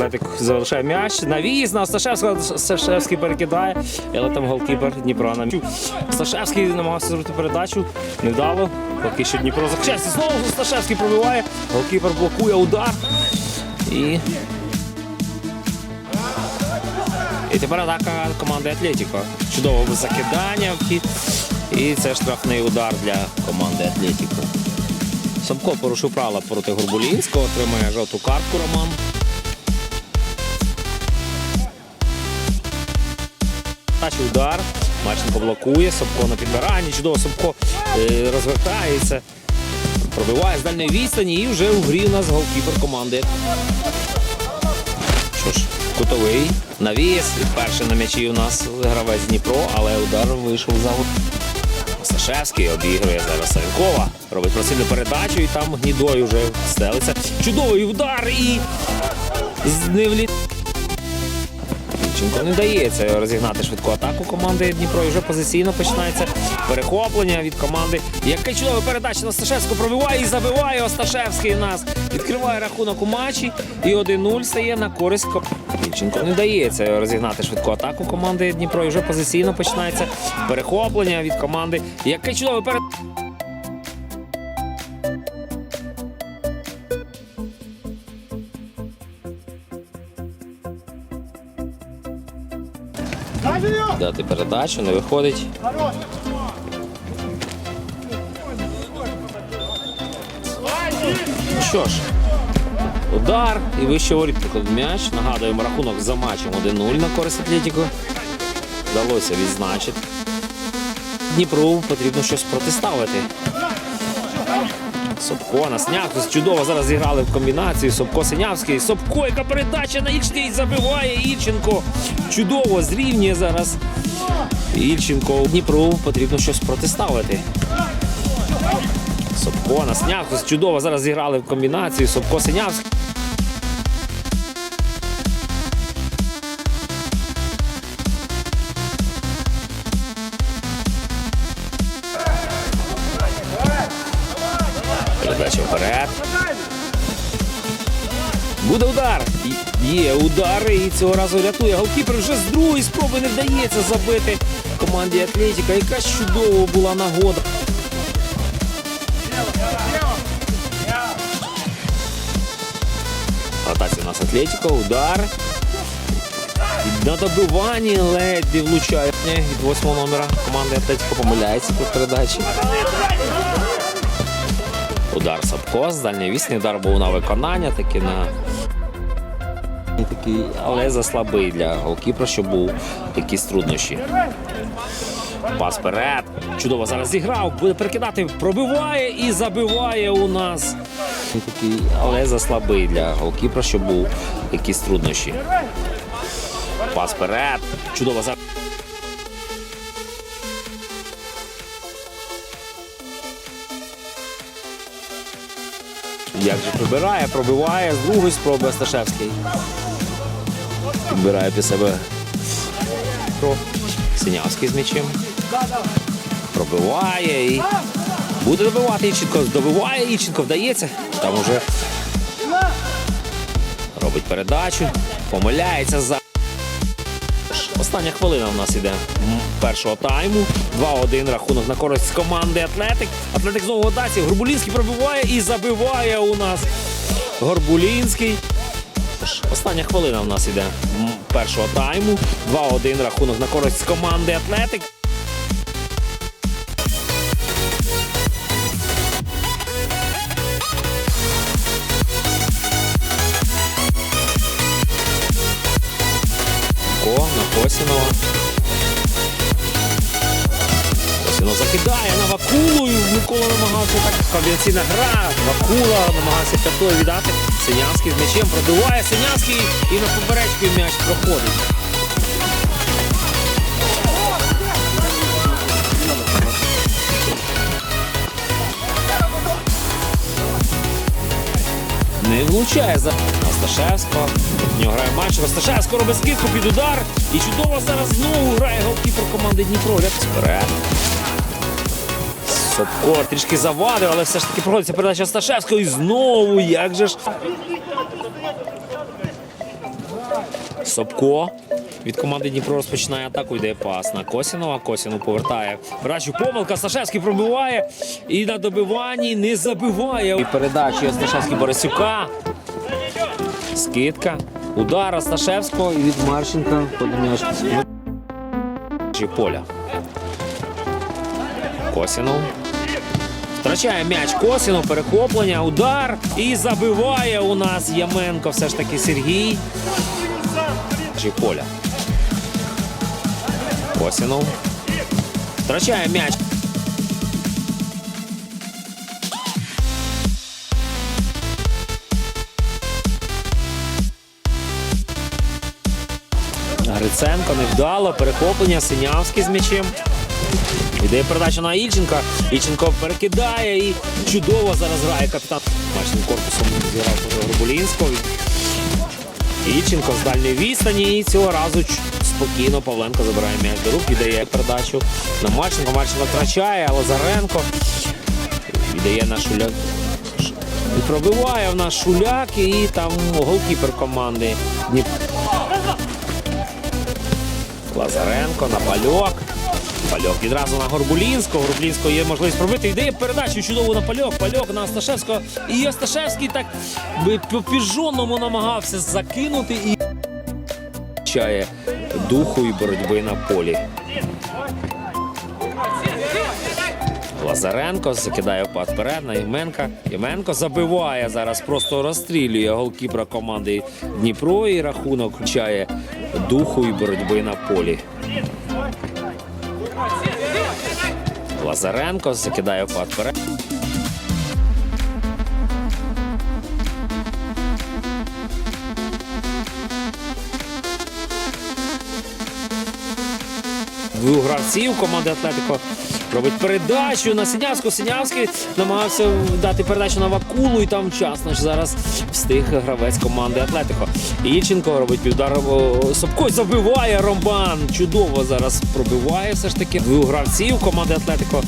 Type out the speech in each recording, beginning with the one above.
Атлетик залишає м'яч. Навіз на Осташевського. Осташевський перекидає. Але там голкіпер Дніпра на м'ячу. Осташевський намагався зробити передачу. Невдало. Поки що Дніпро захищається. Знову Осташевський пробиває. Голкіпер блокує удар. І. І тепер атака команди Атлетіко. Чудове закидання. І це штрафний удар для команди Атлетіко. Самко порушив правила проти Горбулінського, отримує жовту картку Роман. Перший удар. Марченко блокує, Собко на підбиранні. Чудово Собко е, розвертається, пробиває з дальньої відстані і вже у грі у нас голкіпер команди. Що ж, кутовий навіс. Перший на м'ячі у нас гравець Дніпро, але удар вийшов за. Сашевський обігрує зараз Савенкова. Робить просильну передачу і там гнідою вже стелиться. Чудовий удар і з вліт. Не дається розігнати швидку атаку команди Дніпро. І вже позиційно починається перехоплення від команди. Яка чудова передача на Осташевську пробиває і забиває Осташевський нас. Відкриває рахунок у матчі. І 1-0 стає на користь. ко- не дається розігнати швидку атаку команди Дніпро. І вже позиційно починається перехоплення від команди. Яка чудова передача. Дати передачу, не виходить. Ну що ж, удар і вище воріт приклад м'яч. Нагадуємо рахунок за матчем 1-0 на користь Атлетіко. Вдалося відзначити. Дніпру потрібно щось протиставити. Собко на Снявку. Чудово зараз зіграли в комбінацію. Собко Синявський. Собко, яка передача на Ільчний забиває Ільченко. Чудово зрівнює зараз. Ільченко. Дніпру потрібно щось протиставити. Собко на Снявку. Чудово зараз зіграли в комбінацію. Собко Синявський. Передача вперед. Буде удар. Є удар і цього разу рятує. Голкіпер вже з другої спроби не вдається забити команді Атлетіка. Яка чудова була нагода. В Атаці у нас Атлетіко, удар. На добиванні ледь влучає від восьмого номера команди Атлетіко помиляється по передачі. Удар Сапко вісні. Удар був на виконання, таки на такий, але заслабий для голкіпера, що був якісь труднощі. Пас вперед. Чудово зараз зіграв, буде перекидати, пробиває і забиває у нас. Такий, але заслабий для голкіпера, що був якісь труднощі. Пас вперед. Чудово зараз. Як же прибирає, пробиває з другої спроби Асташевський. Підбирає під себе. Синявський з м'ячем. Пробиває і буде добивати Іченко. Добиває Іченко, вдається. Там уже робить передачу, помиляється за. Остання хвилина у нас іде першого тайму. 2-1 рахунок на користь команди Атлетик. Атлетик знову дасть. Горбулінський пробиває і забиває у нас Горбулінський. Остання хвилина у нас іде першого тайму. 2-1 рахунок на користь команди Атлетик. Ко на Косінова. Косінов закидає на Вакулу. і Микола намагався так. Комбінаційна гра. Вакула намагався п'ятою віддати. Синявський з м'ячем пробиває Синявський і на поперечку м'яч проходить. Не влучає за Осташевського. В нього грає матч. Осташевського робить скидку під удар. І чудово зараз знову грає голкіпер команди Дніпро. Вперед. Собко трішки завадив, але все ж таки проходиться передача Осташевського. І знову як же ж. Собко від команди Дніпро розпочинає атаку. Йде пас на Косінова. Косінов повертає. Брачу помилка. Сташевський пробиває. І на добиванні не забиває. І передачі Осташевський Борисюка. Скидка. Удар Осташевського і від Марченка. Подумаєш. Поля. Косінов. Втрачає м'яч Косінов, перехоплення, удар і забиває у нас Яменко. Все ж таки Сергій. Поля. Косінов. Втрачає м'яч. Гриценко невдало, перехоплення, Синявський з м'ячем. Іде передача на Ільченка. Ільченко перекидає і чудово зараз грає капітан. Бачним корпусом зіграв Горбулінського. Ільченко з дальньої відстані і цього разу спокійно Павленко забирає м'яч до рук, віддає передачу на Марченко. Марченко втрачає, а Лазаренко віддає на Шуляк. Пробиває в нас Шуляк і там голкіпер команди. Лазаренко на пальок. Пальок відразу на Горбулінського. Горбулінського є можливість пробити. Йде передачу чудову на пальок. Пальок на Осташевського. І Осташевський так по піжонному намагався закинути і чає духу і боротьби на полі. Лазаренко закидає впад вперед на Єменка. Єменко забиває зараз, просто розстрілює голкіпера команди Дніпро і рахунок включає духу і боротьби на полі. Лазаренко закидає впад вперед. Двох гравців команди Атлетико робить передачу на Синявську. Синявський намагався дати передачу на Вакулу і там вчасно ж зараз встиг гравець команди Атлетико. Ільченко робить півдар. Собко забиває Ромбан. Чудово зараз пробиває все ж таки двох гравців команди Атлетико.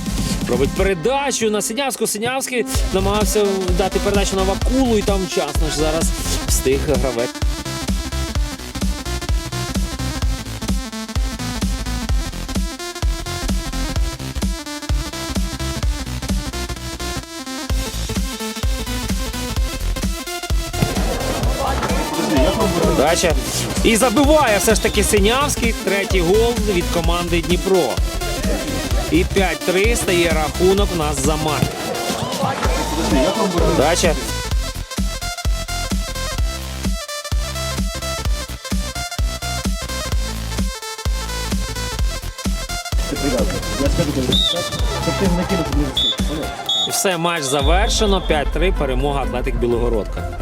Робить передачу на Синявську. Синявський намагався дати передачу на Вакулу і там вчасно ж зараз встиг гравець. Дача. І забиває все ж таки Синявський. Третій гол від команди Дніпро. І 5-3 стає рахунок у нас за матч. Дача. І все, матч завершено. 5-3. Перемога Атлетик Білогородка.